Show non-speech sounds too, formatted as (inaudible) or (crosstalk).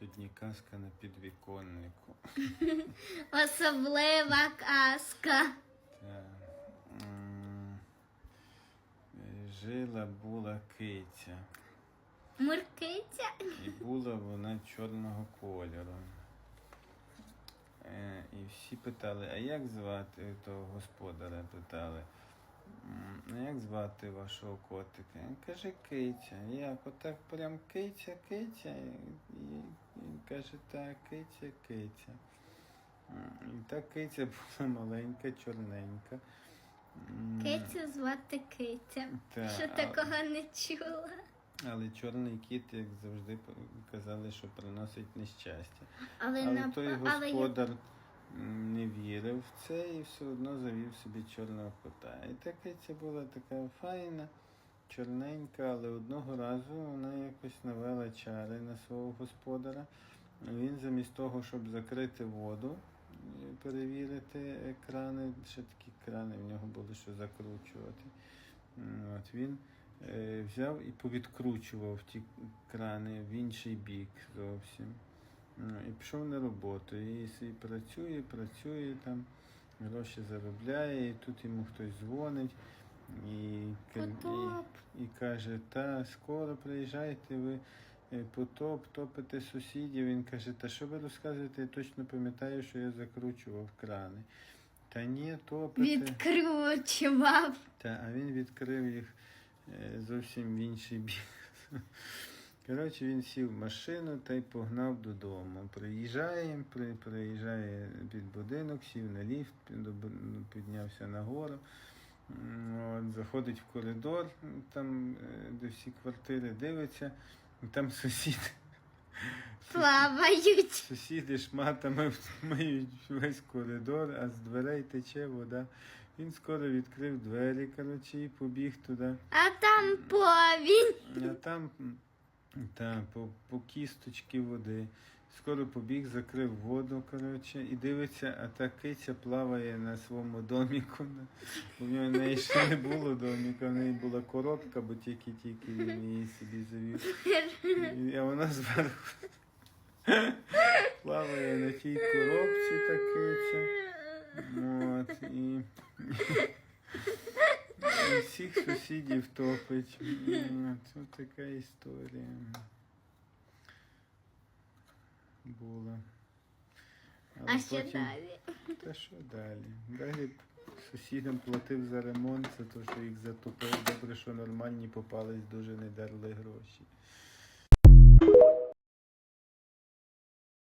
Сьогодні казка на підвіконнику. (laughs) Особлива казка. Жила була киця. Муркиця. І була (laughs) вона чорного кольору. Е, І всі питали, а як звати того господаря? Питали. А як звати вашого котика? Каже, киця. Як? Отак прям киця, киця. І каже, так, киця, киця. І та киця була маленька, чорненька. Кицю звати Киця. Та, Що такого не чула. Але чорний кіт, як завжди, казали, що приносить нещастя. Але, Але на... той господар м, не вірив в це і все одно завів собі чорного кота. І така це була така файна, чорненька, але одного разу вона якось навела чари на свого господара. Він замість того, щоб закрити воду, перевірити крани, ще такі крани в нього були, що закручувати. От він е, взяв і повідкручував ті крани в інший бік зовсім. І пішов на роботу. І собі працює, працює там, гроші заробляє, і тут йому хтось дзвонить і, і, і каже, та скоро приїжджайте ви. Потоп, топите сусідів. Він каже, та що ви розказуєте? Я точно пам'ятаю, що я закручував крани. Та ні, топите. відкручував. Та, а він відкрив їх е, зовсім в інший бік. (laughs) Коротше, він сів в машину та й погнав додому. Приїжджає, при, приїжджає під будинок, сів на ліфт, піднявся нагору. От, заходить в коридор, там, е, де всі квартири дивиться, і там сусід. Плавають. Сусіди шматами миють весь коридор, а з дверей тече вода. Він скоро відкрив двері, коротше, і побіг туди. А там повінь. А там та, по, по кісточки води. Скоро побіг, закрив воду, коротше, і дивиться, а та киця плаває на своєму доміку. У неї ще не було доміка, в неї була коробка, бо тільки-тільки він її собі завів. А вона зверху плаває на тій коробці та киця. От, і, і всіх сусідів топить. Це така історія була. А що далі? Та що далі? Далі сусідам платив за ремонт, за те, що їх затопив. Добре, що нормальні попались, дуже не дарли гроші.